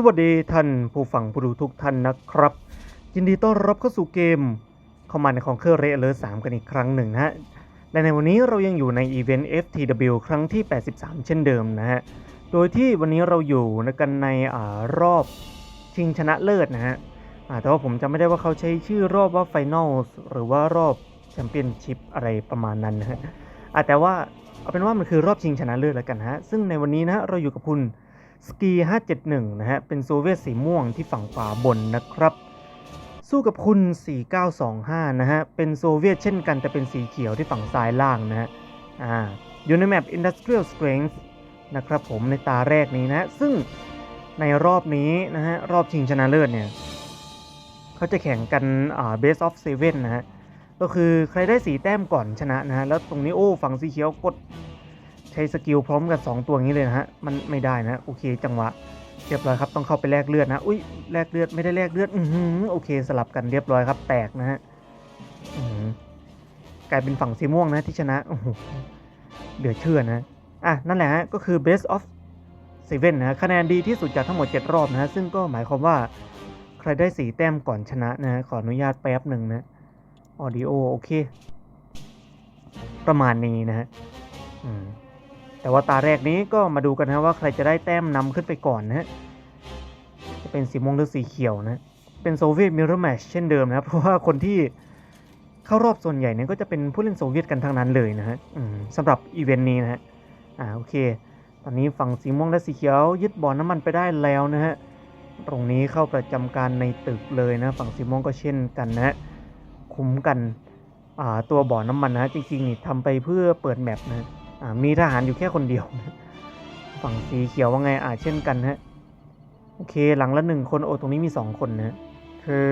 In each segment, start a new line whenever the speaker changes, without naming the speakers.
สวัสดีท่านผู้ฟังผู้ดูทุกท่านนะครับ ยินดีต้อนรับเข้าสู่เกมคอมมานด์ของเครื่องเรเลอร์3กันอีกครั้งหนึ่งนะฮะและในวันนี้เรายังอยู่ในอีเวนต์ FTW ครั้งที่ 83 เช่นเดิมนะฮะ โดยที่วันนี้เราอยู่กันในอรอบชิงชนะเลิศนะฮะแต่ว่าผมจำไม่ได้ว่าเขาใช้ชื่อรอบว่า Final หรือว่ารอบแชมเปี้ยนชิพอะไรประมาณนั้นนะฮะแต่ว่าเอาเป็นว่ามันคือรอบชิงชนะเลิศแล้วกันฮะ ซึ่งในวันนี้นะเราอยู่กับคุณ สกี 571 นะฮะ เป็นโซเวียตสีม่วงที่ฝั่งขวาบนนะครับ สู้กับคุณ 4925 นะฮะ เป็นโซเวียตเช่นกันแต่เป็นสีเขียวที่ฝั่งซ้ายล่างนะฮะ อ่า อยู่ในแมป Industrial Strength นะครับผมในตาแรกนี้นะ ซึ่งในรอบนี้นะฮะ รอบชิงชนะเลิศเนี่ยเขาจะแข่งกันอ่า Best of Seven นะฮะ ก็คือใครได้สีแต้มก่อนชนะนะฮะ แล้วตรงนี้โอ้ฝั่งสีเขียวกด ช้สกิลพร้อมกัน 2 ตัวนี้เลยนะฮะ มันไม่ได้นะ โอเค จังหวะ เรียบร้อยครับ ต้องเข้าไปแลกเลือดนะ อุ้ย แลกเลือด ไม่ได้แลกเลือด อือหือ โอเค สลับกันเรียบร้อยครับ แตกนะฮะกลายเป็นฝั่งสีม่วงนะที่ชนะ โอ้โหเดือดเชื่อนะ อะ นั่นแหละฮะ ก็คือ best of seven นะฮะคะแนนดีที่สุดจากทั้งหมด 7 รอบนะฮะ ซึ่งก็หมายความว่าใครได้สีแต้มก่อนชนะนะฮะ ขออนุญาตแป๊บหนึ่งนะ ออดิโอ โอเค ประมาณนี้นะฮะ อืม แต่ว่าตาแรกนี้ก็มาดูกันนะว่าใครจะได้แต้มนำขึ้นไปก่อนนะฮะจะเป็นสีม่วงหรือสีเขียวนะเป็นโซเวียตมิร r แมชเช่นเดิมนะเพราะว่าคนที่เข้ารอบส่วนใหญ่เนี่ยก็จะเป็นผู้เล่นโซเวียตกันทั้งนั้นเลยนะฮะสำหรับอีเวนต์นี้นะฮะอ่าโอเค ตอนนี้ฝั่งสีม่วงและสีเขียวยึดบ่อน้ำมันไปได้แล้วนะฮะตรงนี้เข้าประจำการในตึกเลยนะฝั่งสีม่วงก็เช่นกันนะฮะคุ้มกันตัวบ่อน้ำมันนะจริงๆนี่ทำไปเพื่อเปิดแมปนะ มีทหารอยู่แค่คนเดียวนะฝั่งสีเขียวว่าไงอ่าเช่นกันฮะ โอเคหลังละหนึ่งคนโอ้ตรงนี้มีสองคนนะคือ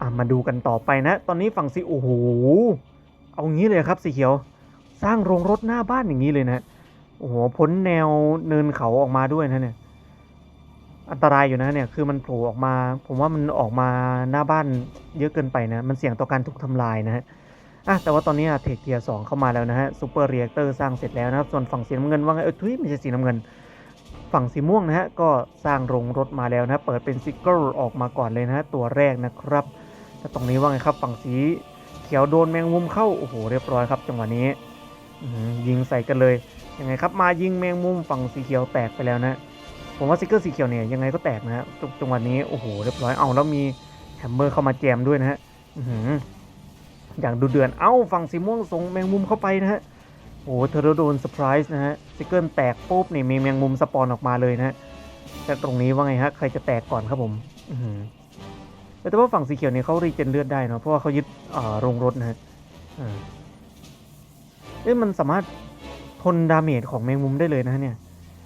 อ่ามาดูกันต่อไปนะ ตอนนี้ฝั่งสีโอ้โห เอางี้เลยครับสีเขียว สร้างโรงรถหน้าบ้านอย่างนี้เลยนะ โอ้โหพ้นแนวเนินเขาออกมาด้วยนะเนี่ยอันตรายอยู่นะเนี่ยคือมันโผล่ออกมา ผมว่ามันออกมาหน้าบ้านเยอะเกินไปนะ มันเสี่ยงต่อการถูกทำลายนะฮะ อะแต่ว่าตอนนี้เทคเทียสองเข้ามาแล้วนะฮะซูเปอร์เรียกเตอร์สร้างเสร็จแล้วนะครับ ส่วนฝั่งสีน้ำเงินว่าไงเออทุยไม่ใช่สีน้ำเงิน ฝั่งสีม่วงนะฮะก็สร้างโรงรถมาแล้วนะเปิดเป็นซิกเกิลออกมาก่อนเลยนะฮะตัวแรกนะครับแล้วตรงนี้ว่าไงครับฝั่งสีเขียวโดนแมงมุมเข้าโอ้โหเรียบร้อยครับจังหวะนี้ยิงใส่กันเลยยังไงครับมายิงแมงมุมฝั่งสีเขียวแตกไปแล้วนะผมว่าซิกเกอร์สีเขียวเนี่ยยังไงก็แตกนะฮะจจังหวะนี้โอ้โหเรียบร้อยเอาแล้วมีแฮมเมอร์เข้ามาแจมด้วยนะฮะ อย่างดูเดือน เอ้าฝั่งสีม่วงส่งแมงมุมเข้าไปนะฮะ โอ้โหเธอโดนเซอร์ไพรส์นะฮะซิกเกิลแตกปุ๊บนี่มีแมงมุมสปอนออกมาเลยนะฮะแต่ตรงนี้ว่าไงฮะ ใครจะแตกก่อนครับผม อืแต่ว่าฝั่งสีเขียวเนี่ยเขารีเจนเลือดได้เนาะ เพราะว่าเขายึดอ่าโรงรถนะฮะอ่าเอ๊ะมันสามารถทนดาเมจของแมงมุมได้เลยนะเนี่ย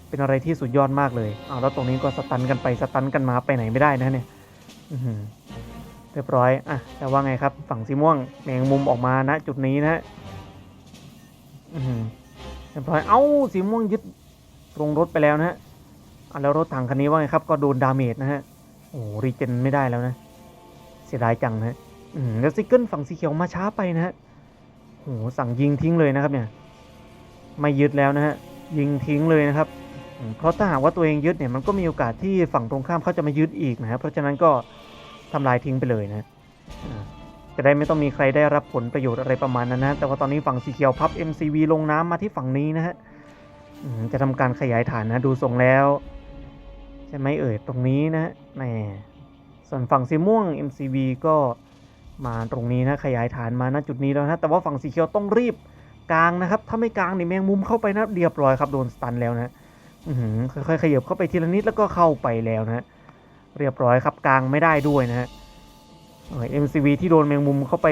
เป็นอะไรที่สุดยอดมากเลยอ้าวแล้วตรงนี้ก็สตันกันไปสตันกันมาไปไหนไม่ได้นะเนี่ย อือ เรียบร้อย อะ แต่ว่าไงครับ ฝั่งสีม่วงแมงมุมออกมานะจุดนี้นะฮะเรียบร้อย เอ้า สีม่วงยึดลงรถไปแล้วนะฮะอะแล้วรถถังคันนี้ว่าไงครับ ก็โดนดาเมจนะฮะ โอ้รีเจนไม่ได้แล้วนะ เสียดายจังนะฮะอืมแล้วซิกเกิลฝั่งสีเขียวมาช้าไปนะฮะโอ้สั่งยิงทิ้งเลยนะครับเนี่ย ไม่ยึดแล้วนะฮะ ยิงทิ้งเลยนะครับ เพราะถ้าหากว่าตัวเองยึดเนี่ย มันก็มีโอกาสที่ฝั่งตรงข้ามเขาจะมายึดอีกนะฮะ เพราะฉะนั้นก็ ทำลายทิ้งไปเลยนะจะได้ไม่ต้องมีใครได้รับผลประโยชน์อะไรประมาณนั้นนะ แต่ว่าตอนนี้ฝั่งสีเขียวพับ MCV ลงน้ำมาที่ฝั่งนี้นะฮะจะทำการขยายฐานนะดูทรงแล้ว ใช่ไหมเอ่ยตรงนี้นะแหมส่วนฝั่งสีม่วง MCV ก็มาตรงนี้นะขยายฐานมาณจุดนี้แล้วนะแต่ว่าฝั่งสีเขียวต้องรีบกลางนะครับ ถ้าไม่กลางนี่แมงมุมเข้าไปนะเรียบร้อยครับโดนสตันแล้วนะค่อยๆขยับเข้าไปทีละนิดแล้วก็เข้าไปแล้วนะ เรียบร้อยครับกลางไม่ได้ด้วยนะฮะเอ่อ MCV ที่โดนแมงมุมเข้าไป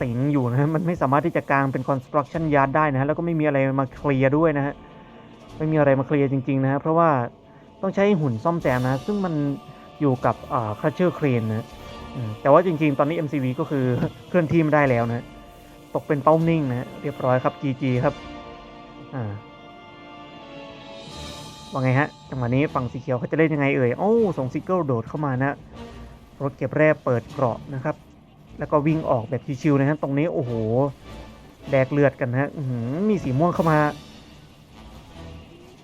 สิงอยู่นะฮะมันไม่สามารถที่จะกลางเป็น construction yard ได้นะฮะแล้วก็ไม่มีอะไรมาเคลียร์ด้วยนะฮะไม่มีอะไรมาเคลียร์จริง ๆ นะฮะเพราะว่าต้องใช้หุ่นซ่อมแซมนะซึ่งมันอยู่กับอ่า crusher crane นะแต่ว่าจริง ๆ ตอนนี้ MCV ก็คือเคลื่อนที่ไม่ได้แล้วนะตกเป็นเป้านิ่งนะฮะเรียบร้อยครับ GG ครับอ่า ว่าไงฮะ จังหวะนี้ฝั่งสีเขียวเขาจะเล่นยังไงเอ่ย โอ้ส่งซิกเกิลโดดเข้ามานะ รถเก็บแร่เปิดเกราะนะครับ แล้วก็วิ่งออกแบบชิวๆนะครับตรงนี้โอ้โห แดกเลือดกันนะฮะอื้อหือมีสีม่วงเข้ามา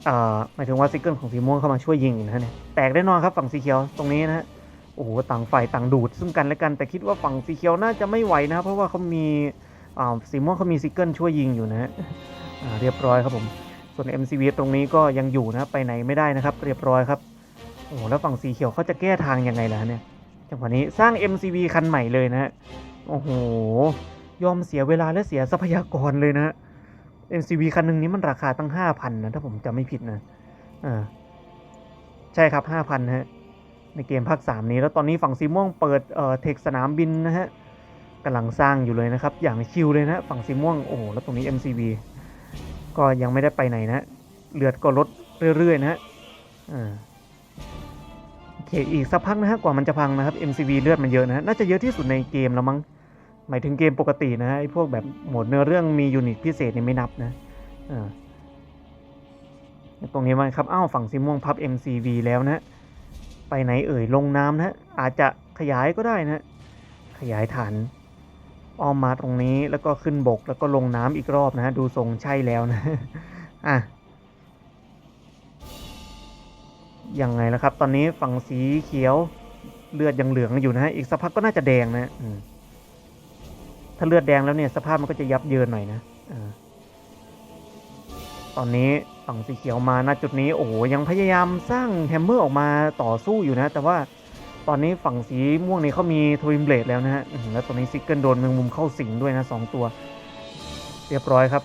เอ่อหมายถึงว่าซิกเกิลของสีม่วงเข้ามาช่วยยิงนะฮะเนี่ย แตกแน่นอนครับฝั่งสีเขียวตรงนี้นะฮะ โอ้โห ต่างฝ่ายต่างดูดซึ่งกันและกัน แต่คิดว่าฝั่งสีเขียวน่าจะไม่ไหวนะครับเพราะว่าเขามีอ่าสีม่วงเขามีซิกเกิลช่วยยิงอยู่นะฮะอ่าเรียบร้อยครับผม ส่วน MCV ตรงนี้ก็ยังอยู่นะไปไหนไม่ได้นะครับ เรียบร้อยครับโอ้โหแล้วฝั่งสีเขียวเขาจะแก้ทางยังไงล่ะเนี่ยจังหวะนี้สร้าง MCV คันใหม่เลยนะฮะโอ้โหยอมเสียเวลาและเสียทรัพยากรเลยนะ MCV คันหนึ่งนี้มันราคาตั้งห้าพันนะ ถ้าผมจำไม่ผิดนะอ่าใช่ครับห้าพันฮะในเกมภาคสามนี้แล้วตอนนี้ฝั่งสีม่วงเปิดเอ่อเทคสนามบินนะฮะกำลังสร้างอยู่เลยนะครับ อย่างชิวเลยนะ ฝั่งสีม่วงโอ้โหแล้วตรงนี้ MCV ก็ยังไม่ได้ไปไหนนะเลือดก็ลดเรื่อย ๆ นะฮะโอเคอีกสักพักนะฮะกว่ามันจะพังนะครับ MCV เลือดมันเยอะนะฮะน่าจะเยอะที่สุดในเกมแล้วมั้งหมายถึงเกมปกตินะฮะไอ้พวกแบบโหมดเนื้อเรื่องมียูนิตพิเศษนี่ไม่นับนะตรงนี้มันครับอ้าวฝั่งสีม่วงพับ MCV แล้วนะไปไหนเอ่ยลงน้ำนะอาจจะขยายก็ได้นะขยายฐาน อ้อมมาตรงนี้แล้วก็ขึ้นบกแล้วก็ลงน้ำอีกรอบนะ ดูทรงใช่แล้วนะ อะ ยังไงแล้วครับ ตอนนี้ฝั่งสีเขียวเลือดยังเหลืองอยู่นะฮะ อีกสักพักก็น่าจะแดงนะถ้าเลือดแดงแล้วเนี่ยสภาพมันก็จะยับเยินหน่อยนะอตอนนี้ฝั่งสีเขียวมาณจุดนี้ โอ้โหยังพยายามสร้างแฮมเมอร์ออกมาต่อสู้อยู่นะ แต่ว่า ตอนนี้ฝั่งสีม่วงนี่เขามีทวินเบลดแล้วนะฮะแล้วตอนนี้ซิกเกิลโดนแมงมุมเข้าสิงด้วยนะสองตัว เรียบร้อยครับ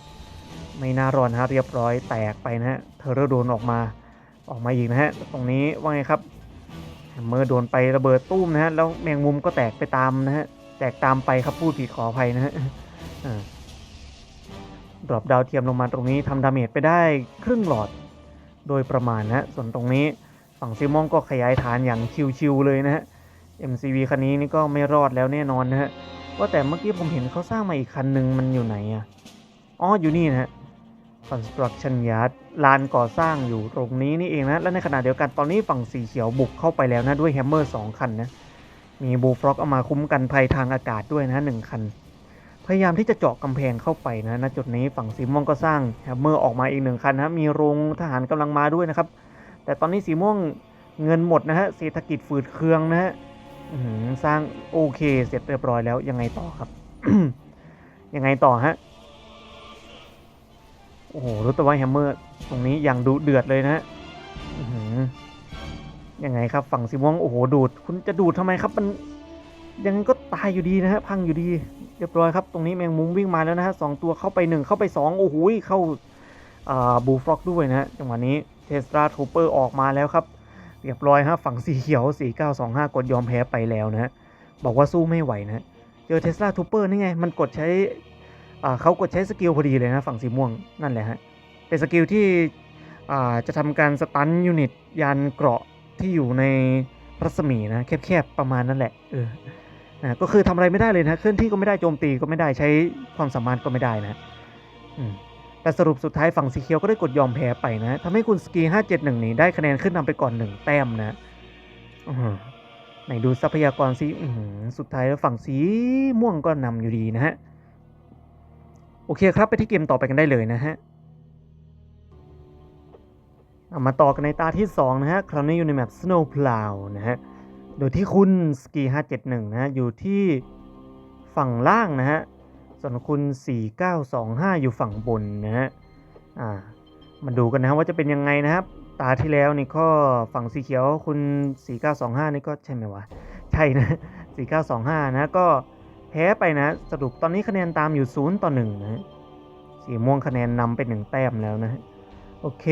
ไม่น่ารอนฮะเรียบร้อยแตกไปนะฮะเทอร์เรอร์โดนออกมาออกมาอีกนะฮะตรงนี้ว่าไงครับแฮมเมอร์โดนไประเบิดตุ้มนะฮะแล้วแมงมุมก็แตกไปตามนะฮะแตกตามไปครับพูดผิดขออภัยนะฮะดรอปดาวเทียมลงมาตรงนี้ทำดาเมจไปได้ครึ่งหลอดโดยประมาณนะฮะส่วนตรงนี้ ฝั่งซิมองก็ขยายฐานอย่างชิวๆเลยนะฮะ MCV คันนี้นี่ก็ไม่รอดแล้วแน่นอนนะฮะว่าแต่เมื่อกี้ผมเห็นเขาสร้างมาอีกคันหนึ่งมันอยู่ไหนอะอ๋ออยู่นี่นะฮะ construction yard ลานก่อสร้างอยู่ตรงนี้นี่เองนะ และในขณะเดียวกันตอนนี้ฝั่งสีเขียวบุกเข้าไปแล้วนะ ด้วยแฮมเมอร์สองคันนะ มีบูฟล็อกเอามาคุ้มกันภัยทางอากาศด้วยนะหนึ่งคัน พยายามที่จะเจาะกำแพงเข้าไปนะณจุดนี้ฝั่งสีม่วงก็สร้างแฮมเมอร์ออกมาอีกหนึ่งคันนะมีโรงทหารกำลังมาด้วยนะครับ แต่ตอนนี้สีม่วงเงินหมดนะฮะเศรษฐกิจฝืดเคืองนะฮะสร้างโอเคเสร็จเรียบร้อยแล้วยังไงต่อครับ ยังไงต่อฮะโอ้โหรู้แต่ว่าแฮมเมอร์ตรงนี้อย่างดุเดือดเลยนะฮะยังไงครับฝั่งสีม่วงโอ้โหดูด คุณจะดูดทำไมครับมันยังไงก็ตายอยู่ดีนะฮะพังอยู่ดี เรียบร้อยครับ ตรงนี้แมงมุมวิ่งมาแล้วนะฮะสองตัวเข้าไปหนึ่งเข้าไปสองโอ้โหเข้าอ่าบูฟล็อกด้วยนะฮะจังหวะนี้ เทสลาทูเปอร์ออกมาแล้วครับ เรียบร้อยฮะฝั่งสีเขียว 4925 กดยอมแพ้ไปแล้วนะบอกว่าสู้ไม่ไหวนะเจอเทสลาทูเปอร์นี่ไง มันกดใช้อ่าเขากดใช้สกิลพอดีเลยนะฝั่งสีม่วงนั่นแหละฮะเป็นสกิลที่อ่าจะทำการสตันยูนิตยานเกราะที่อยู่ในรัศมีนะแคบๆประมาณนั่นแหละเออนะก็คือทำอะไรไม่ได้เลยนะเคลื่อนที่ก็ไม่ได้โจมตีก็ไม่ได้ใช้ความสามารถก็ไม่ได้นะอืม แต่สรุปสุดท้ายฝั่งสีเขียวก็ได้กดยอมแพ้ไปนะทำให้คุณสกี 571 นี้ได้คะแนนขึ้นนำไปก่อนหนึ่งแต้มนะไหนดูทรัพยากรสิสุดท้ายแล้วฝั่งสีม่วงก็นำอยู่ดีนะฮะ โอเคครับไปที่เกมต่อไปกันได้เลยนะฮะเอามาต่อกันในตาที่ 2 นะฮะ คราวนี้อยู่ในแมป Snow Plow นะฮะ โดยที่คุณสกี 571 นะฮะ อยู่ที่ฝั่งล่างนะฮะ ส่วนคุณ 4925 อยู่ฝั่งบนนะฮะอ่ามาดูกันนะฮะว่าจะเป็นยังไงนะครับ ตาที่แล้วนี่ก็ฝั่งสีเขียวคุณ 4925 นี่ก็ใช่ไหมวะ ใช่นะ 4925 นะก็แพ้ไปนะสรุปตอนนี้คะแนนตามอยู่ 0 ต่อ 1 นะฮะสีม่วงคะแนนนำไป 1 แต้มแล้วนะโอเค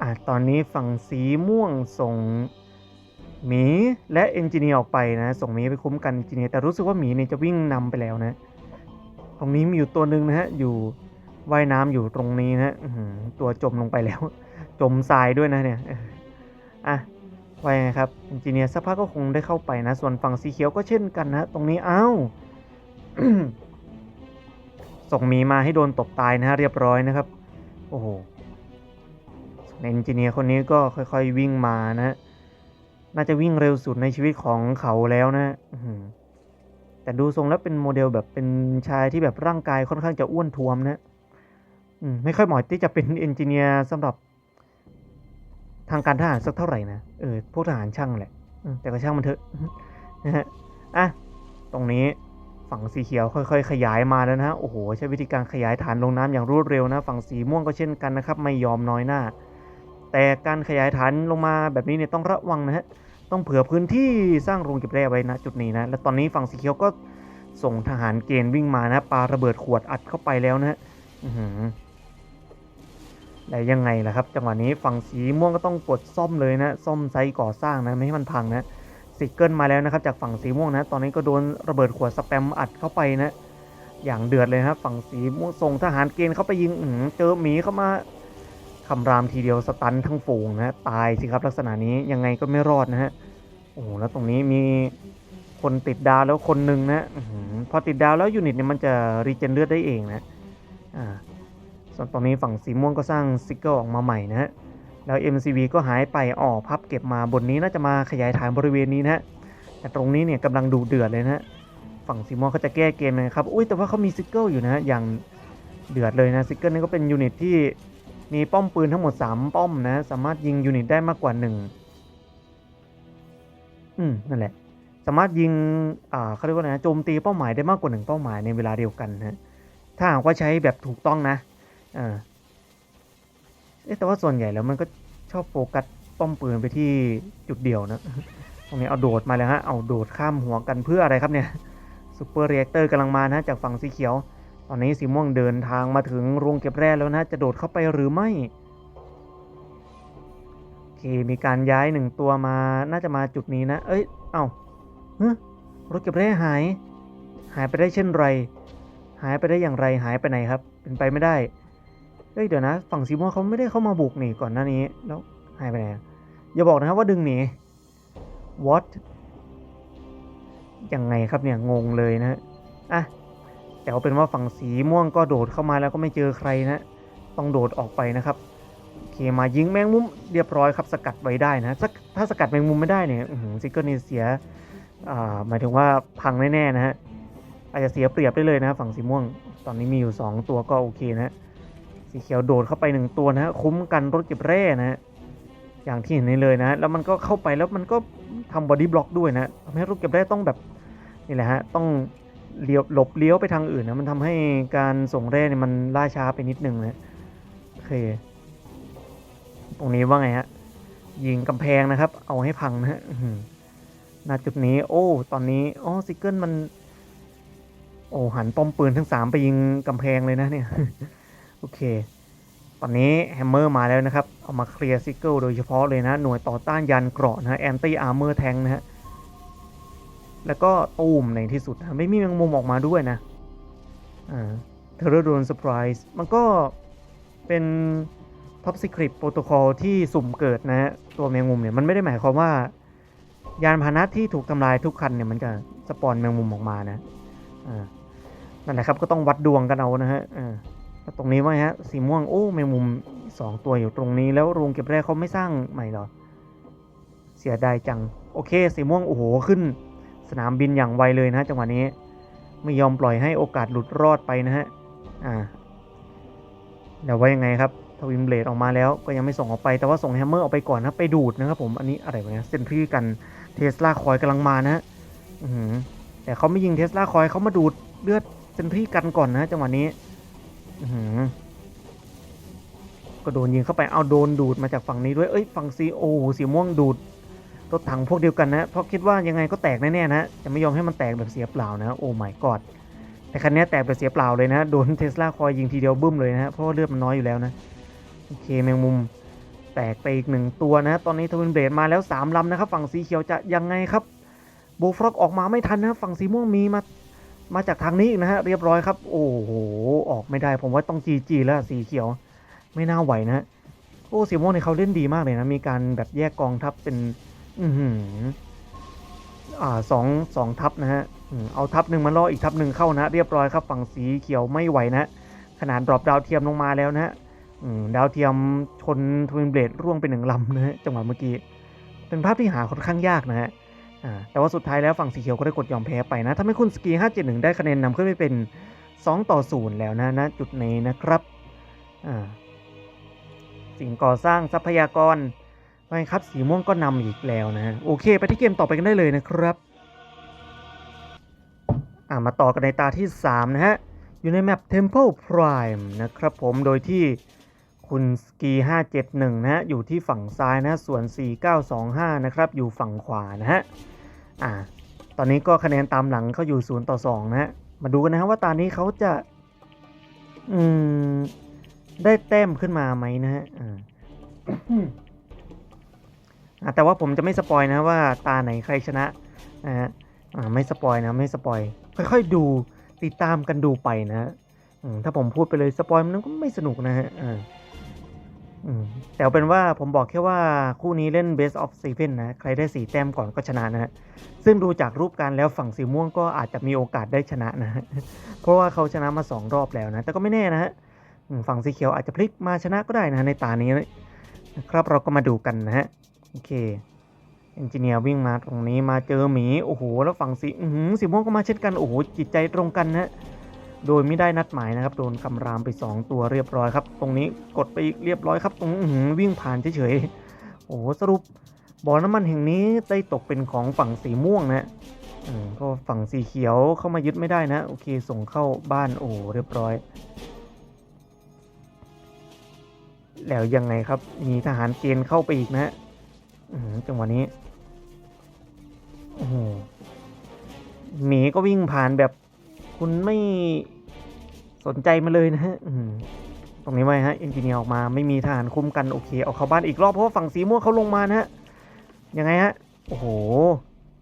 อะตอนนี้ฝั่งสีม่วงส่ง หมีและเอนจิเนียร์ออกไปนะ ส่งหมีไปคุ้มกันเอนจิเนียร์แต่รู้สึกว่าหมีเนี่ยจะวิ่งนำไปแล้วนะ ตรงนี้มีอยู่ตัวหนึ่งนะฮะอยู่ว่ายน้ำอยู่ตรงนี้นะตัวจมลงไปแล้ว จมทรายด้วยนะเนี่ยอะว่ายังไงครับเอนจิเนียร์สักพักก็คงได้เข้าไปนะ ส่วนฝั่งสีเขียวก็เช่นกันนะตรงนี้อ้าวส่งหมีมาให้โดนตบตายนะฮะเรียบร้อยนะครับ โอ้โหเอนจิเนียร์คนนี้ก็ค่อยๆวิ่งมานะ น่าจะวิ่งเร็วสุดในชีวิตของเขาแล้วนะแต่ดูทรงแล้วเป็นโมเดลแบบเป็นชายที่แบบร่างกายค่อนข้างจะอ้วนท้วมนะมไม่ค่อยเหมาะที่จะเป็นเอนจิเนียร์สำหรับทางการทหารสักเท่าไหร่นะ เออ พวกทหารช่างแหละ แต่ก็ช่างมันเถอะนะฮะ อะ ตรงนี้ฝั่งสีเขียวค่อยๆ ขยายมาแล้วนะฮะโอ้โห ใช้วิธีการขยายฐานลงน้ำอย่างรวดเร็วนะ ฝั่งสีม่วงก็เช่นกันนะครับ ไม่ยอมน้อยหน้า แต่การขยายฐานลงมาแบบนี้เนี่ยต้องระวังนะฮะต้องเผื่อพื้นที่สร้างโรงเก็บแร่ไว้นะจุดนี้นะและตอนนี้ฝั่งสีเขียวก็ส่งทหารเกณฑ์วิ่งมานะปาระเบิดขวดอัดเข้าไปแล้วนะฮะแล้วยังไงล่ะครับ จังหวะนี้ฝั่งสีม่วงก็ต้องกดซ่อมเลยนะซ่อมไซต์ก่อสร้างนะไม่ให้มันพังนะซิกเกิลมาแล้วนะครับจากฝั่งสีม่วงนะ ตอนนี้ก็โดนระเบิดขวดสแปมอัดเข้าไปนะ อย่างเดือดเลยนะครับฝั่งสีม่วงส่งทหารเกณฑ์เข้าไปยิงอื้อหือเจอหมีเข้ามา คำรามทีเดียวสตันทั้งฝูงนะตายสิครับลักษณะนี้ยังไงก็ไม่รอดนะฮะโอ้โหแล้วตรงนี้มีคนติดดาวแล้วคนหนึ่งนะอพอติดดาวแล้วยูนิตเนี่ยมันจะรีเจนเลือดได้เองนะอ่าส่วนตอนนี้ฝั่งสีม่วงก็สร้างซิกเกิลออกมาใหม่นะฮะแล้ว MCV ก็หายไปอ๋อพับเก็บมาบนนี้น่าจะมาขยายฐานบริเวณนี้นะฮะแต่ตรงนี้เนี่ยกำลังดูเดือดเลยนะฮะฝั่งซีมอนเขาจะแก้เกมนะครับอุ้ยแต่ว่าเขามีซิกเกิลอยู่นะฮะอย่างเดือดเลยนะซิกเกิลนี่ก็เป็นยูนิตที่ มีป้อมปืนทั้งหมด 3 ป้อมนะ สามารถยิงยูนิตได้มากกว่า 1 อืม นั่นแหละ สามารถยิง อ่าเขาเรียกว่าไงนะโจมตีเป้าหมายได้มากกว่า 1 เป้าหมายในเวลาเดียวกันนะถ้าหากว่าใช้แบบถูกต้องนะอ่าเอ๊ะแต่ว่าส่วนใหญ่แล้วมันก็ชอบโฟกัสป้อมปืนไปที่จุดเดียวนะตรงนี้เอาโดดมาแล้วฮะ เอาโดดข้ามหัวกันเพื่ออะไรครับเนี่ยซูเปอร์เรียกเตอร์กำลังมานะจากฝั่งสีเขียว ตอนนี้สีม่วงเดินทางมาถึงโรงเก็บแร่แล้วนะ จะโดดเข้าไปหรือไม่โอเคมีการย้ายหนึ่งตัวมา น่าจะมาจุดนี้นะ เอ้ย เอ้าเฮ้ยรถเก็บแร่หาย หายไปได้เช่นไร หายไปได้อย่างไร หายไปไหนครับ เป็นไปไม่ได้ เฮ้ย เดี๋ยวนะ ฝั่งสีม่วงเขาไม่ได้เข้ามาบุกนี่ก่อนหน้านี้ แล้วหายไปไหนอะอย่าบอกนะครับว่าดึงหนี what ยังไงครับเนี่ย งงเลยนะ อะ แต่เอาเป็นว่าฝั่งสีม่วงก็โดดเข้ามาแล้วก็ไม่เจอใครนะ ต้องโดดออกไปนะครับโอเคมายิงแมงมุมเรียบร้อยครับสกัดไว้ได้นะถ้าสกัดแมงมุมไม่ได้เนี่ยซิกเกิลนี่เสียหมายถึงว่าพังแน่ๆนะฮะอาจจะเสียเปรียบได้เลยนะฝั่งสีม่วง ตอนนี้มีอยู่ 2 ตัวก็โอเคนะสีเขียวโดดเข้าไปหนึ่งตัวนะฮะคุ้มกันรถเก็บแร่นะฮะอย่างที่เห็นนี่เลยนะ แล้วมันก็เข้าไปแล้วมันก็ทำบอดี้บล็อกด้วยนะทำให้รถเก็บแร่ต้องแบบนี่แหละฮะต้อง เลี้ยวหลบเลี้ยวไปทางอื่นนะมันทำให้การส่งแร่เนี่ยมันล่าช้าไปนิดนึงนะโอเค ตรงนี้ว่าไงฮะยิงกำแพงนะครับ เอาให้พังนะฮะณจุดนี้ โอ้ ตอนนี้อ๋อซิกเกิลมัน โอ้หันป้อมปืนทั้งสามไปยิงกำแพงเลยนะเนี่ยโอเค ตอนนี้แฮมเมอร์มาแล้วนะครับ เอามาเคลียร์ซิกเกิลโดยเฉพาะเลยนะ หน่วยต่อต้านยานเกราะนะแอนตี้อาร์เมอร์แทงนะฮะ แล้วก็ตูมในที่สุดนะไม่มีแมงมุมออกมาด้วยนะอ่าเทอร์โดนเซอร์ไพรส์มันก็เป็นท็อป e ิคริตโปรโตคอลที่สุ่มเกิดนะฮะตัวแมงมุมเนี่ยมันไม่ได้หมายความว่า ยานพาหนะที่ถูกทำลายทุกคันเนี่ยมันจะสปอนแมงมุมออกมานะอ่านั่นแหละครับก็ต้องวัดดวงกันเอานะฮะอ่าแล้วตรงนี้ว่าฮะสีม่วงโอ้แมงมุมสองตัวอยู่ตรงนี้แล้วโรงเก็บแร่เขาไม่สร้างใหม่หรอ เสียดายจัง โอเค สีม่วงโอ้โหขึ้น สนามบินอย่างไวเลยนะจังหวะนี้ไม่ยอมปล่อยให้โอกาสหลุดรอดไปนะฮะอ่าเดี๋ยวว่ายังไงครับทวินเบลดออกมาแล้วก็ยังไม่ส่งออกไปแต่ว่าส่งแฮมเมอร์ออกไปก่อนนะไปดูดนะครับผมอันนี้อะไรวะเนี่ยเซนทรีกันเทสลาคอยกำลังมานะฮะอื้อหือแต่เขาไม่ยิงเทสลาคอยเขามาดูดเลือดเซนทรีกันก่อนนะจังหวะนี้อืก็โดนยิงเข้าไปเอาโดนดูดมาจากฝั่งนี้ด้วยเอ้ยฝั่งซีโอสีม่วงดูด รถถังพวกเดียวกันนะ เพราะคิดว่ายังไงก็แตกแน่ๆนะ จะไม่ยอมให้มันแตกแบบเสียเปล่านะ โอ้ my god แต่คันนี้แตกแบบเสียเปล่าเลยนะ โดนเทสลาคอยยิงทีเดียวบึ้มเลยนะเพราะว่าเลือดมันน้อยอยู่แล้วนะ โอเคแมงมุมแตกไปอีกหนึ่งตัวนะ ตอนนี้ทวินเบรดมาแล้ว3ลำนะครับ ฝั่งสีเขียวจะยังไงครับโบฟรอกออกมาไม่ทันนะ ฝั่งสีม่วงมีมา มาจากทางนี้อีกนะฮะ เรียบร้อยครับ โอ้โห ออกไม่ได้ ผมว่าต้องจีจีแล้วสีเขียว ไม่น่าไหวนะ โอ้ สีม่วงเนี่ยเขาเล่นดีมากเลยนะ มีการแบบแยกกองทัพเป็น อือหืออ่าสองสองทัพนะฮะอเอาทัพหนึ่งมาล่ออีกทัพหนึ่งเข้านะเรียบร้อยครับฝั่งสีเขียวไม่ไหวนะขนาดดรอปดาวเทียมลงมาแล้วนะฮะดาวเทียมชนทวินเบลดร่วงไปหนึ่งลำนะฮะจังหวะเมื่อกี้เป็นภาพที่หาค่อนข้างยากนะฮะแต่ว่าสุดท้ายแล้วฝั่งสีเขียวก็ได้กดยอมแพ้ไปนะทำให้คุณสกี 571 ได้คะแนนนำขึ้นไปเป็น 2 ต่อ 0 แล้วนะนะจุดนี้นะครับสิ่งก่อสร้างทรัพยากร ไปครับสีม่วงก็นำอีกแล้วนะฮะโอเค ไปที่เกมต่อไปกันได้เลยนะครับ อ่ามาต่อกันในตาที่ 3 นะฮะ อยู่ในแมป Temple Prime นะครับผมโดยที่คุณสกี571 นะฮะ อยู่ที่ฝั่งซ้ายนะส่วน 4925 นะครับ อยู่ฝั่งขวานะฮะ อ่า ตอนนี้ก็คะแนนตามหลังเขาอยู่ 0 ต่อ 2 นะฮะ มาดูกันนะฮะว่าตานี้เขาจะ อืม ได้แต้มขึ้นมาไหมนะฮะ อ่า แต่ว่าผมจะไม่สปอยนะว่าตาไหนใครชนะนะฮะไม่สปอยนะไม่สปอยค่อยๆดูติดตามกันดูไปนะฮะถ้าผมพูดไปเลยสปอยมันก็ไม่สนุกนะฮะอ่าอืมแต่เอาเป็นว่าผมบอกแค่ว่าคู่นี้เล่น best of seven นะ ใครได้สีแต้มก่อนก็ชนะนะฮะ ซึ่งดูจากรูปการแล้วฝั่งสีม่วงก็อาจจะมีโอกาสได้ชนะนะฮะ เพราะว่าเขาชนะมาสองรอบแล้วนะ แต่ก็ไม่แน่นะฮะ ฝั่งสีเขียวอาจจะพลิกมาชนะก็ได้นะฮะในตานี้นะครับเราก็มาดูกันนะฮะ โอเคเอนจิเนียร์วิ่งมาตรงนี้มาเจอหมีโอ้โหแล้วฝั่งสีอือหือสีม่วงก็มาเช่นกันโอ้โหจิตใจตรงกันนะโดยไม่ได้นัดหมายนะครับโดนคำรามไป 2 ตัวเรียบร้อยครับ ตรงนี้กดไปอีกเรียบร้อยครับตรงหือวิ่งผ่านเฉยๆโอ้โหสรุปบ่อน้ำมันแห่งนี้ได้ตกเป็นของฝั่งสีม่วงนะอืมก็ฝั่งสีเขียวเข้ามายึดไม่ได้นะโอเคส่งเข้าบ้านโอ้เรียบร้อย แล้วยังไงครับมีทหารเกณฑ์เข้าไปอีกนะ จังหวะนี้โอ้โหหมีก็วิ่งผ่านแบบ คุณไม่สนใจมาเลยนะฮะตรงนี้ไว้ฮะเอนจิเนียร์ออกมาไม่มีทหารคุ้มกันโอเคเอาเข้าบ้านอีกรอบเพราะว่าฝั่งสีม่วงเขาลงมานะฮะยังไงฮะโอ้โห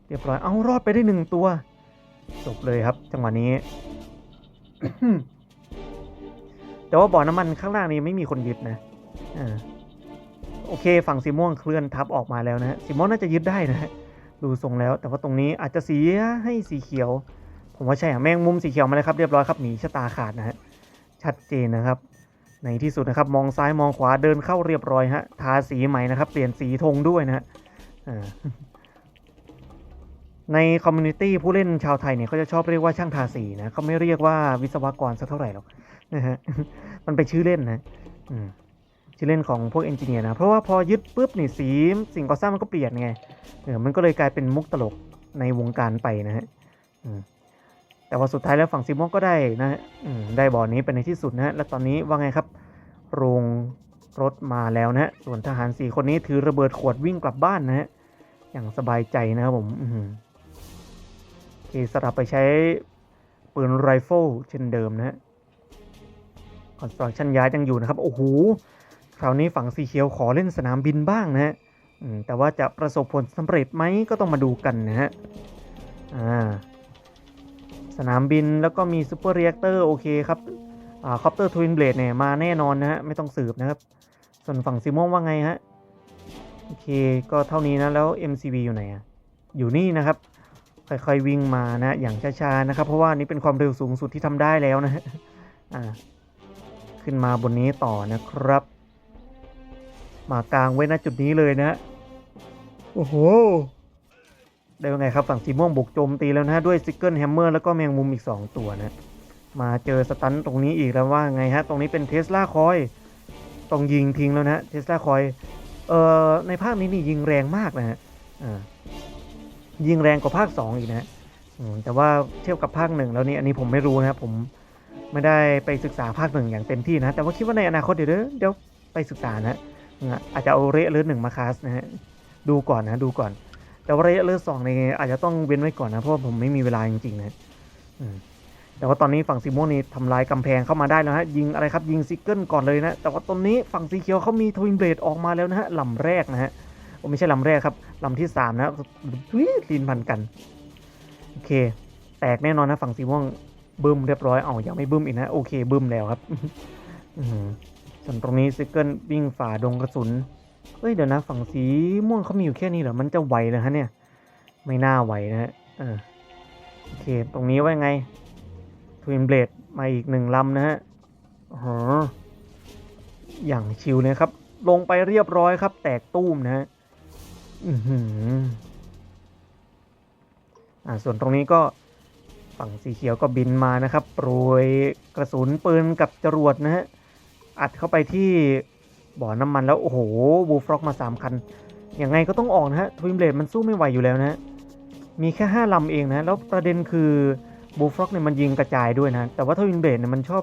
เรียบร้อยเอารอดไปได้หนึ่งตัวจบเลยครับ จังหวะนี้แต่ว่าบ่อน้ำมันข้างล่างนี้ไม่มีคนยึดนะอ่า โอเค ฝั่งสีม่วงเคลื่อนทับออกมาแล้วนะฮะสีม่วงน่าจะยึดได้นะฮะดูทรงแล้ว แต่ว่าตรงนี้อาจจะเสียให้สีเขียว ผมว่าใช่อะแมงมุมสีเขียวมาเลยครับเรียบร้อยครับหนีชะตาขาดนะฮะชัดเจนนะครับในที่สุดนะครับ มองซ้ายมองขวาเดินเข้าเรียบร้อยฮะทาสีใหม่นะครับเปลี่ยนสีธงด้วยนะฮะในคอมมูนิตี้ผู้เล่นชาวไทยเนี่ยเขาจะชอบเรียกว่าช่างทาสีนะเขาไม่เรียกว่าวิศวกรสักเท่าไหร่หรอกนะฮะมันเป็นชื่อเล่นนะอืม ชื่อเล่นของพวกเอนจิเนียร์นะ เพราะว่าพอยึดปุ๊บนี่สีสิ่งก่อสร้างมันก็เปลี่ยนไงเออมันก็เลยกลายเป็นมุกตลกในวงการไปนะฮะแต่ว่าสุดท้ายแล้วฝั่งซีม่วงก็ได้นะฮะได้บ่อนี้เป็นในที่สุดนะฮะและตอนนี้ว่าไงครับ โรงรถมาแล้วนะฮะส่วนทหารสี่คนนี้ถือระเบิดขวดวิ่งกลับบ้านนะฮะอย่างสบายใจนะครับผมอืมโอเคสลับไปใช้ปืนไรเฟิลเช่นเดิมนะฮะคอนสตรักชั่นย้ายยังอยู่นะครับ โอ้โห คราวนี้ฝั่งสีเขียวขอเล่นสนามบินบ้างนะฮะแต่ว่าจะประสบผลสำเร็จไหมก็ต้องมาดูกันนะฮะสนามบินแล้วก็มีซูเปอร์เรียกเตอร์โอเคครับอคอปเตอร์ทวินเบลดเนี่ยมาแน่นอนนะฮะไม่ต้องสืบนะครับ ส่วนฝั่งซีม่วงว่าไงฮะโอเคก็เท่านี้นะแล้ว MCV อยู่ไหนอะอยู่นี่นะครับค่อยๆวิ่งมานะอย่างช้าๆนะครับ เพราะว่านี่เป็นความเร็วสูงสุดที่ทำได้แล้วนะฮะขึ้นมาบนนี้ต่อนะครับ มากลางไว้ณจุดนี้เลยนะ โอ้โห ได้ยังไงครับฝั่งสีม่วงบุกโจมตีแล้วนะด้วยซิกเกิลแฮมเมอร์แล้วก็แมงมุมอีก 2 ตัวนะ มาเจอสตันตรงนี้อีกแล้วว่าไงฮะ ตรงนี้เป็นเทสลาคอยต้องยิงทิ้งแล้วนะเทสลาคอยเอ่อในภาคนี้นี่ยิงแรงมากนะฮะอ่ายิงแรงกว่าภาค 2 อีกนะแต่ว่าเทียบกับภาคหนึ่งแล้วนี่อันนี้ผมไม่รู้นะครับผมไม่ได้ไปศึกษาภาคหนึ่งอย่างเต็มที่นะ แต่ว่าคิดว่าในอนาคตเดี๋ยวเดี๋ยวไปศึกษานะ นะอาจจะเอาเรเลือหนึ่งมาคาสนะฮะดูก่อนนะดูก่อน แต่ว่าเรเลือสองนี่อาจจะต้องเว้นไว้ก่อนนะเพราะผมไม่มีเวลาจริงๆนะแต่ว่าตอนนี้ฝั่งสีม่วงนี่ทำลายกำแพงเข้ามาได้แล้วฮะยิงอะไรครับยิงซิกเกิลก่อนเลยนะ แต่ว่าตอนนี้ฝั่งสีเขียวเขามีทวินเบลดออกมาแล้วนะฮะลำแรกนะฮะโอ้ไม่ใช่ลำแรกครับลำที่สามนะทุยลีนพันกันโอเค แตกแน่นอนนะฝั่งสีม่วงบึ้มเรียบร้อยเอายังไม่บึ้มอีกนะโอเคบึ้มแล้วครับ ส่วนตรงนี้ซิกเกิลวิ่งฝ่าดงกระสุนเอ้ยเดี๋ยวนะฝั่งสีม่วงเขามีอยู่แค่นี้เหรอ มันจะไหวเลยฮะเนี่ย ไม่น่าไหวนะฮะเออโอเค ตรงนี้ว่าไงทวินเบลดมาอีกหนึ่งลำนะฮะอ๋ออย่างชิวเลยครับ ลงไปเรียบร้อยครับ แตกตุ้มนะฮะอือหืออ่าส่วนตรงนี้ก็ฝั่งสีเขียวก็บินมานะครับโปรยกระสุนปืนกับจรวดนะฮะ อัดเข้าไปที่บ่อน้ำมันแล้ว โอ้โหบูฟร็อกมา 3 คัน ยังไงก็ต้องออกนะฮะทวินเบลดมันสู้ไม่ไหวอยู่แล้วนะ มีแค่ 5ลำเองนะ แล้วประเด็นคือบูฟร็อกเนี่ยมันยิงกระจายด้วยนะ แต่ว่าทวินเบลดเนี่ยมันชอบ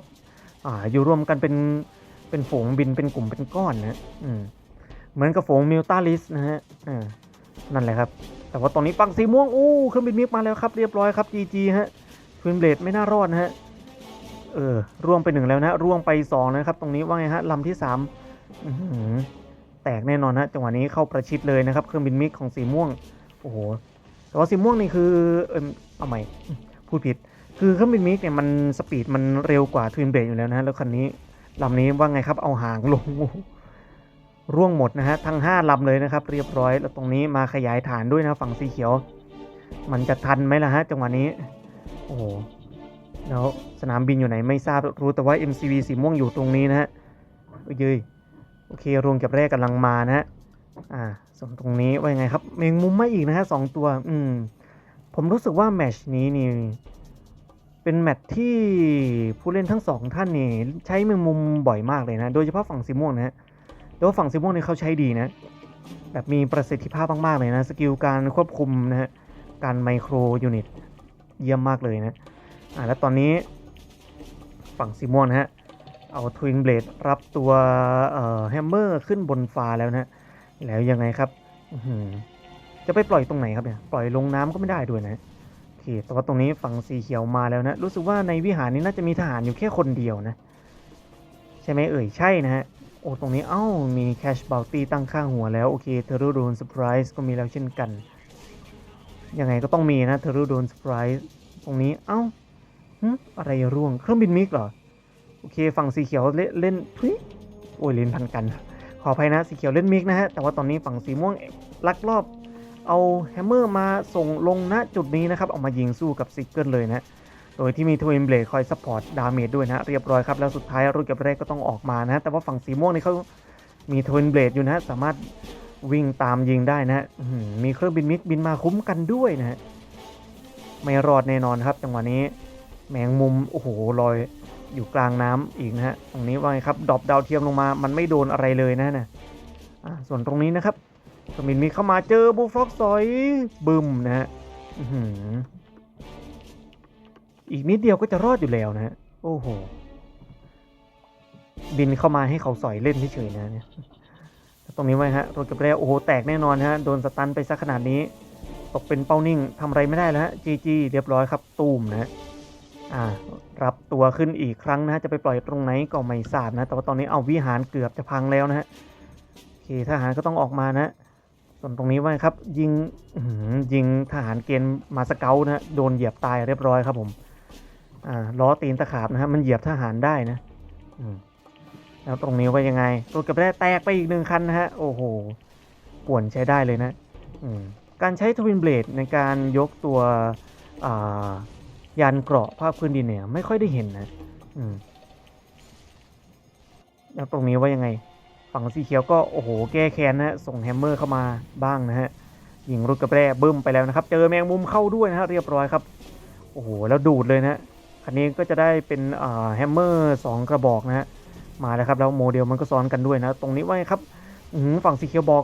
อ่าอยู่รวมกันเป็นเป็นฝูงบินเป็นกลุ่มเป็นก้อนนะอืมเหมือนกับฝูงมิลตาลิสนะฮะอ่านั่นแหละครับ แต่ว่าตอนนี้ฝั่งสีม่วงอู้เครื่องบินมิกมาแล้วครับเรียบร้อยครับจีจีฮะทวินเบลดไม่น่ารอดนะฮะ เออร่วงไปหนึ่งแล้วนะร่วงไปสองนะครับ ตรงนี้ว่าไงฮะลำที่สามหือแตกแน่นอนฮะจังหวะนี้เข้าประชิดเลยนะครับ เครื่องบินมิกของสีม่วงโอ้โหแต่ว่าสีม่วงนี่คือเออเอาใหม่พูดผิด คือเครื่องบินมิกเนี่ยมันสปีดมันเร็วกว่าทวินเบรอยู่แล้วนะแล้วคันนี้ลำนี้ว่าไงครับเอาหางลงร่วงหมดนะฮะทั้งห้าลำเลยนะครับ เรียบร้อยแล้วตรงนี้มาขยายฐานด้วยนะฝั่งสีเขียว มันจะทันไหมล่ะฮะจังหวะนี้ โอ้โห แล้วสนามบินอยู่ไหนไม่ทราบรู้แต่ว่า MCV สีม่วงอยู่ตรงนี้นะฮะเอ้ยเย้ยโอเครวงเก็บแรกกำลังมานะฮะอ่าส่วนตรงนี้ว่ายังไงครับเมงมุมไม่อีกนะฮะสองตัว อืมผมรู้สึกว่าแมชนี้นี่เป็นแมตช์ที่ผู้เล่นทั้งสองท่านนี่ใช้เมงมุมบ่อยมากเลยนะ โดยเฉพาะฝั่งสีม่วงนะฮะแต่ว่าฝั่งสีม่วงนี่เขาใช้ดีนะ แบบมีประสิทธิภาพมากๆเลยนะ สกิลการควบคุมนะฮะการไมโครยูนิตเยี่ยมมากเลยนะ อ่าแล้วตอนนี้ฝั่งซีมอนฮะ เอาทวินเบลดรับตัวแฮมเมอร์ขึ้นบนฟ้าแล้วนะแล้วยังไงครับจะไปปล่อยตรงไหนครับเนี่ย ปล่อยลงน้ำก็ไม่ได้ด้วยนะโอเคแต่ว่าตรงนี้ฝั่งสีเขียวมาแล้วนะ รู้สึกว่าในวิหารนี้น่าจะมีทหารอยู่แค่คนเดียวนะ ใช่ไหมเอ่ย ใช่นะฮะ โอ้ ตรงนี้ เอ้า มีแคชบ o ลตี้ตั้งข้างหัวแล้ว โอเคเทอร์โดนเซอร์ไพรส์ก็มีแล้วเช่นกัน ยังไงก็ต้องมีนะเทอร์โดนเซอร์ไพรส์ตรงนี้ เอ้า อะไรร่วง เครื่องบินมิกเหรอ โอเค ฝั่งสีเขียวเล่นเล่นทุยโอ้ยเล่นพันกัน ขออภัยนะ สีเขียวเล่นมิกนะฮะ แต่ว่าตอนนี้ฝั่งสีม่วงลักลอบ เอาแฮมเมอร์มาส่งลงณจุดนี้นะครับเอามายิงสู้กับซิกเกิลเลยนะ โดยที่มีทวินเบลดคอยซัพพอร์ตดาเมจด้วยนะ เรียบร้อยครับ แล้วสุดท้ายรุ่นเก็บแรกก็ต้องออกมานะ แต่ว่าฝั่งสีม่วงนี่เขามีทวินเบลดอยู่นะ สามารถวิ่งตามยิงได้นะ มีเครื่องบินมิกบินมาคุ้มกันด้วยนะ ไม่รอดแน่นอนครับจังหวะนี้ แมงมุม โอ้โหลอยอยู่กลางน้ำอีกนะฮะ ตรงนี้ว่าไงครับดรอปดาวเทียมลงมา มันไม่โดนอะไรเลยนะนะอ่าส่วนตรงนี้นะครับสมินมีเข้ามาเจอบูฟล็อกซอยบึมนะฮะอืออีกนิดเดียวก็จะรอดอยู่แล้วนะฮะ โอ้โห บินเข้ามาให้เขาสอยเล่นเฉยๆนะเนี่ยตรงนี้ไว้ฮะรถกับแรโอ้โห แตกแน่นอนฮะ โดนสตันไปสักขนาดนี้ ตกเป็นเป้านิ่งทำอะไรไม่ได้แล้วฮะจีจีเรียบร้อยครับ ตูมนะฮะ อ่ารับตัวขึ้นอีกครั้งนะฮะจะไปปล่อยตรงไหนก็ไม่ทราบนะแต่ว่าตอนนี้เอาวิหารเกือบจะพังแล้วนะฮะโอเคทหารก็ต้องออกมานะส่วนตรงนี้ไว้ครับยิงยิงทหารเกณฑ์มาสเกลนะฮะโดนเหยียบตายเรียบร้อยครับผมอ่าล้อตีนตะขาบนะฮะมันเหยียบทหารได้นะแล้วตรงนี้ว่ายังไงรถกระบะแตกไปอีกหนึ่งคันนะฮะโอ้โหป่วนใช้ได้เลยนะการใช้ทวินเบลดในการยกตัวอ่า ยานเกราะภาคพื้นดินเนี่ย ไม่ค่อยได้เห็นนะอืมแล้วตรงนี้ว่ายังไง ฝั่งสีเขียวก็โอ้โหแก้แค้นนะส่งแฮมเมอร์เข้ามาบ้างนะฮะยิงรถกระบะบึ้มไปแล้วนะครับ เจอแมงมุมเข้าด้วยนะฮะเรียบร้อยครับโอ้โหแล้วดูดเลยนะคันนี้ก็จะได้เป็นอ่าแฮมเมอร์สองกระบอกนะฮะมาแล้วครับแล้วโมเดลมันก็ซ้อนกันด้วยนะ ตรงนี้ว่าไงครับอื้อหือฝั่งสีเขียวบอก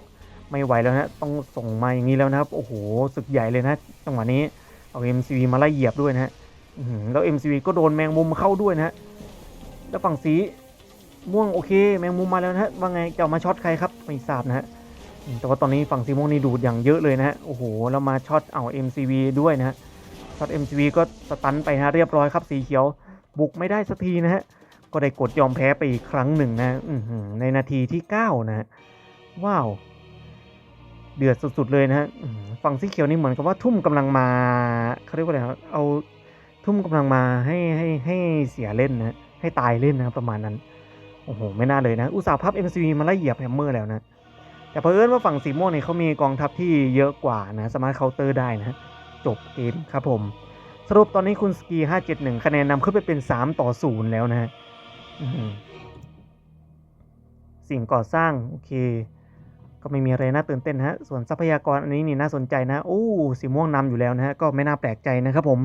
ไม่ไหวแล้วนะต้องส่งมาอย่างนี้แล้วนะครับ โอ้โหศึกใหญ่เลยนะจังหวะนี้เอา MCV มาไล่เหยียบด้วยนะฮะ แล้ว MCV ก็โดนแมงมุมเข้าด้วยนะฮะ แล้วฝั่งสีม่วงโอเค แมงมุมมาแล้วนะฮะ ว่าไงจะมาช็อตใครครับไม่ทราบนะฮะ แต่ว่าตอนนี้ฝั่งสีม่วงนี่ดูดอย่างเยอะเลยนะฮะ โอ้โห แล้วมาช็อตเอา MCV ด้วยนะฮะ ช็อต MCV ก็สตันไปนะฮะเรียบร้อยครับสีเขียว บุกไม่ได้สักทีนะฮะ ก็ได้กดยอมแพ้ไปอีกครั้งหนึ่งนะในนาทีที่ 9 นะฮะ ว้าวเดือดสุดๆเลยนะฮะ ฝั่งสีเขียวนี่เหมือนกับว่าทุ่มกำลังมาเขาเรียกว่าอะไรครับเอา ทุ่มกำลังมาให้ให้ให้เสียเล่นนะให้ตายเล่นนะครับประมาณนั้น โอ้โห ไม่น่าเลยนะ อุตสาห์พับ MCV มาไล่เหยียบแฮมเมอร์แล้วนะ แต่เผอิญว่าฝั่งสีม่วงเนี่ยเขามีกองทัพที่เยอะกว่านะ สามารถเคาน์เตอร์ได้นะ จบเกมครับผม สรุปตอนนี้คุณสกี 571 คะแนนนำขึ้นไปเป็น 3 ต่อ 0 แล้วนะฮะสิ่งก่อสร้าง โอเค ก็ไม่มีอะไรน่าตื่นเต้นฮะ ส่วนทรัพยากรอันนี้นี่น่าสนใจนะ โอ้ สีม่วงนำอยู่แล้วนะฮะ ก็ไม่น่าแปลกใจนะครับผม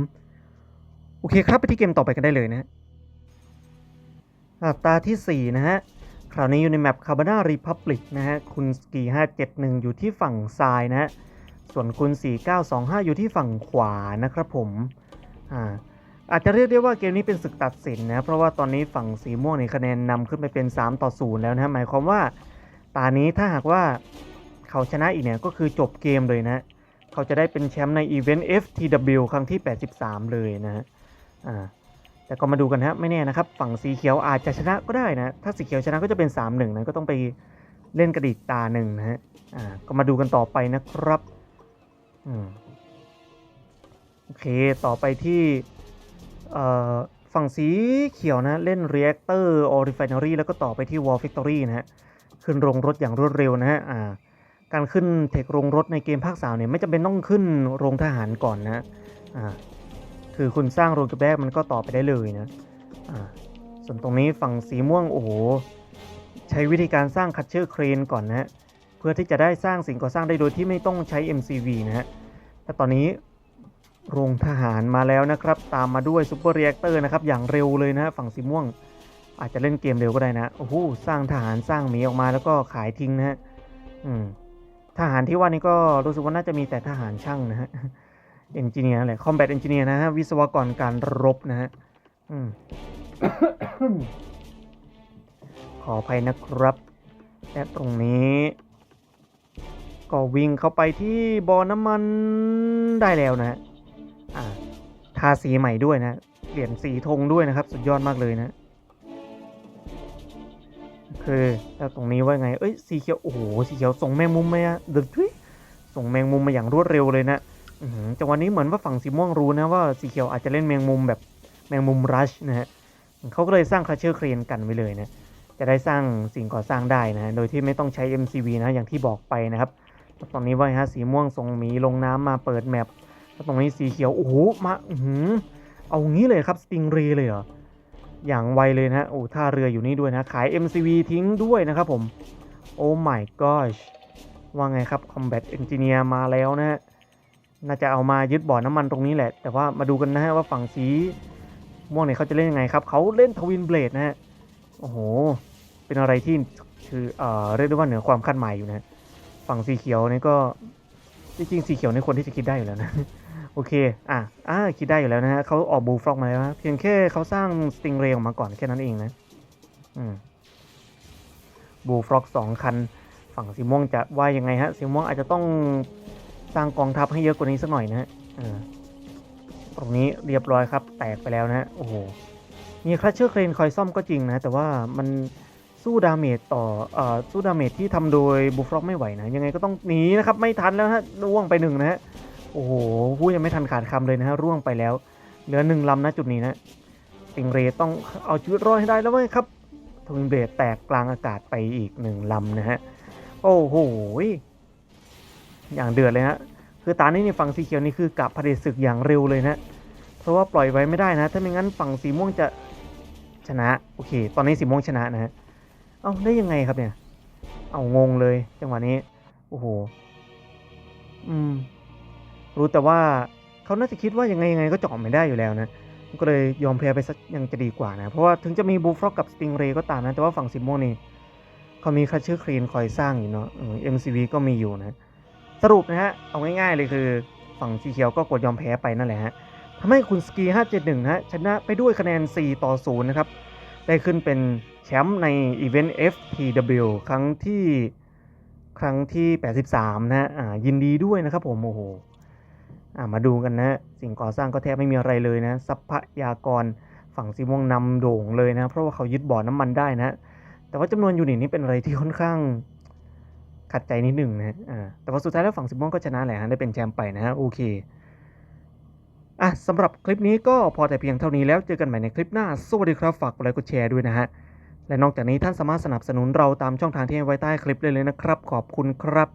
อเคครับไปที่เกมต่อไปกันได้เลยนะฮะตาที่ 4 นะฮะ คราวนี้อยู่ในแมปคาร์บานารีพับลิกนะฮะ คุณสกี571 อยู่ที่ฝั่งซ้ายนะฮะ ส่วนคุณ 4925 อยู่ที่ฝั่งขวานะครับผม อ่า อาจจะเรียกได้ว่าเกมนี้เป็นศึกตัดสินนะ เพราะว่าตอนนี้ฝั่งสีม่วงในคะแนนนำขึ้นไปเป็น 3 ต่อ 0 แล้วนะฮะหมายความว่า ตานี้ถ้าหากว่าเขาชนะอีกเนี่ยก็คือจบเกมเลยนะ เขาจะได้เป็นแชมป์ในอีเวนต์ FTW ครั้งที่ 83 เลยนะฮะ อ่าแต่ก็มาดูกันฮะไม่แน่นะครับ ฝั่งสีเขียวอาจจะชนะก็ได้นะ ถ้าสีเขียวชนะก็จะเป็น 3-1นะก็ต้องไปเล่นกระดิกตาหนึ่งนะฮะอ่าก็มาดูกันต่อไปนะครับอืมโอเคต่อไปที่เอ่อฝั่งสีเขียวนะ เล่น Reactor or Refinery แล้วก็ต่อไปที่ Wall Factory นะฮะขึ้นโรงรถอย่างรวดเร็วนะฮะอ่าการขึ้นเทคโรงรถในเกมภาคสามเนี่ยไม่จำเป็นต้องขึ้นโรงทหารก่อนนะอ่า คือคุณสร้างโรงกระแบกมันก็ต่อไปได้เลยนะอ่าส่วนตรงนี้ฝั่งสีม่วงโอ้โหใช้วิธีการสร้างคัตเชอร์เครนก่อนนะฮะเพื่อที่จะได้สร้างสิ่งก่อสร้างได้โดยที่ไม่ต้องใช้ MCV นะฮะแต่ตอนนี้โรงทหารมาแล้วนะครับ ตามมาด้วยซูเปอร์เรียกเตอร์นะครับ อย่างเร็วเลยนะฮะฝั่งสีม่วง อาจจะเล่นเกมเร็วก็ได้นะโอ้โหสร้างทหารสร้างหมีออกมาแล้วก็ขายทิ้งนะฮะทหารที่ว่านี้ก็รู้สึกว่าน่าจะมีแต่ทหารช่างนะฮะ เอนจิเนียร์แหละคอมแบทเอนจิเนียร์นะฮะ วิศวกรการรบนะฮะอขออภัยนะครับ และตรงนี้ ก็วิ่งเข้าไปที่บ่อน้ำมันได้แล้วนะฮะทาสีใหม่ด้วยนะ เปลี่ยนสีธงด้วยนะครับ สุดยอดมากเลยนะ คือแล้วตรงนี้ว่าไง เอ้ย สีเขียว โอ้โห สีเขียวส่งแมงมุมมาเดือดทุยส่งแมงมุมมาอย่างรวดเร็วเลยนะ จังหวะนี้เหมือนว่าฝั่งสีม่วงรู้นะว่าสีเขียวอาจจะเล่นแมงมุมแบบแมงมุมรัชนะฮะเขาก็เลยสร้างคาเชอร์เครนกันไว้เลยนะจะได้สร้างสิ่งก่อสร้างได้นะโดยที่ไม่ต้องใช้ MCV นะอย่างที่บอกไปนะครับ ตอนนี้ว่าฮะสีม่วงส่งหมีลงน้ำมาเปิดแมปแล้วตรงนี้สีเขียวโอ้โหมาอื้อหือเอางี้เลยครับสติงเรเลยเหรออย่างไวเลยนะฮะโอ้ท่าเรืออยู่นี่ด้วยนะขาย MCV ทิ้งด้วยนะครับผมโอ้ my gosh ว่าไงครับ Combat Engineer มาแล้วนะฮะ น่าจะเอามายึดบ่อน้ำมันตรงนี้แหละ แต่ว่ามาดูกันนะฮะว่าฝั่งสีม่วงเนี่ยเขาจะเล่นยังไงครับ เขาเล่นทวินเบลดนะฮะ โอ้โห เป็นอะไรที่คือเอ่อเรียกได้ว่าเหนือความคาดหมายอยู่นะ ฝั่งสีเขียวนี่ก็จริงๆสีเขียวในคนที่จะคิดได้อยู่แล้วนะโอเค อะ อ่า คิดได้อยู่แล้วนะฮะเขาออกบูฟล็อกมาแล้วนะเพียงแค่เขาสร้างสติงเรย์ออกมาก่อนแค่นั้นเองนะ อืม บูฟล็อกสองคัน ฝั่งสีม่วงจะว่ายังไงฮะ สีม่วงอาจจะต้อง สร้างกองทัพให้เยอะกว่านี้สักหน่อยนะฮะตรงนี้เรียบร้อยครับ แตกไปแล้วนะ โอ้โห มีคลัชเชอร์เครนคอยซ่อมก็จริงนะ แต่ว่ามันสู้ดาเมจต่ออ่อสู้ดาเมจที่ทำโดยบูฟล็อกไม่ไหวนะ ยังไงก็ต้องหนีนะครับ ไม่ทันแล้วฮะ ร่วงไปหนึ่งนะฮะ โอ้โหพูดยังไม่ทันขาดคำเลยนะฮะ ร่วงไปแล้ว เหลือหนึ่งลำนะจุดนี้นะติงเรต้องเอาชีวิตรอดให้ได้แล้วเว้ยครับทวินเบรดแตกกลางอากาศไปอีกหนึ่งลำนะฮะ โอ้โห อย่างเดือดเลยฮะคือตานี้ในฝั่งสีเขียวนี่คือกะพเผด็จศึกอย่างเร็วเลยนะเพราะว่าปล่อยไว้ไม่ได้นะ ถ้าไม่งั้นฝั่งสีม่วงจะชนะโอเค ตอนนี้สีม่วงชนะนะฮะเอาได้ยังไงครับเนี่ย เอางงเลยจังหวะนี้โอ้โหอืมรู้แต่ว่าเขาน่าจะคิดว่ายังไงยังไงก็เจาะไม่ได้อยู่แล้วนะก็เลยยอมแพ้ไปสักยังจะดีกว่านะ เพราะว่าถึงจะมีบูฟล็อกกับสติงเรย์ก็ตามนะ แต่ว่าฝั่งสีม่วงนี่เขามีคัชเชอร์ครีนคอยสร้างอยู่เนาะเออ MCV ก็มีอยู่นะ สรุปนะฮะ เอาง่ายๆเลยคือฝั่งสีเขียวก็กดยอมแพ้ไปนั่นแหละฮะทำให้คุณสกี 571 ฮะ ชนะไปด้วยคะแนน 4 ต่อ 0 นะครับ ได้ขึ้นเป็นแชมป์ในอีเวนต์ FTW ครั้งที่ครั้งที่ 83 นะฮะยินดีด้วยนะครับผม โอ้โหมาดูกันนะ สิ่งก่อสร้างก็แทบไม่มีอะไรเลยนะ ทรัพยากรฝั่งสีม่วงนำโด่งเลยนะ เพราะว่าเขายึดบ่อน้ำมันได้นะ แต่ว่าจำนวนยูนิตนี้เป็นอะไรที่ค่อนข้าง ขัดใจนิดหนึ่งนะอ่าแต่ว่าสุดท้ายแล้วฝั่งสีม่วนก็ชนะแหละฮะได้เป็นแชมป์ไปนะฮะโอเคอะสำหรับคลิปนี้ก็พอแต่เพียงเท่านี้แล้วเจอกันใหม่ในคลิปหน้า สวัสดีครับ ฝากกดไลค์กดแชร์ด้วยนะฮะ และนอกจากนี้ท่านสามารถสนับสนุนเราตามช่องทางที่ให้ไว้ใต้คลิปได้เลยนะครับ ขอบคุณครับ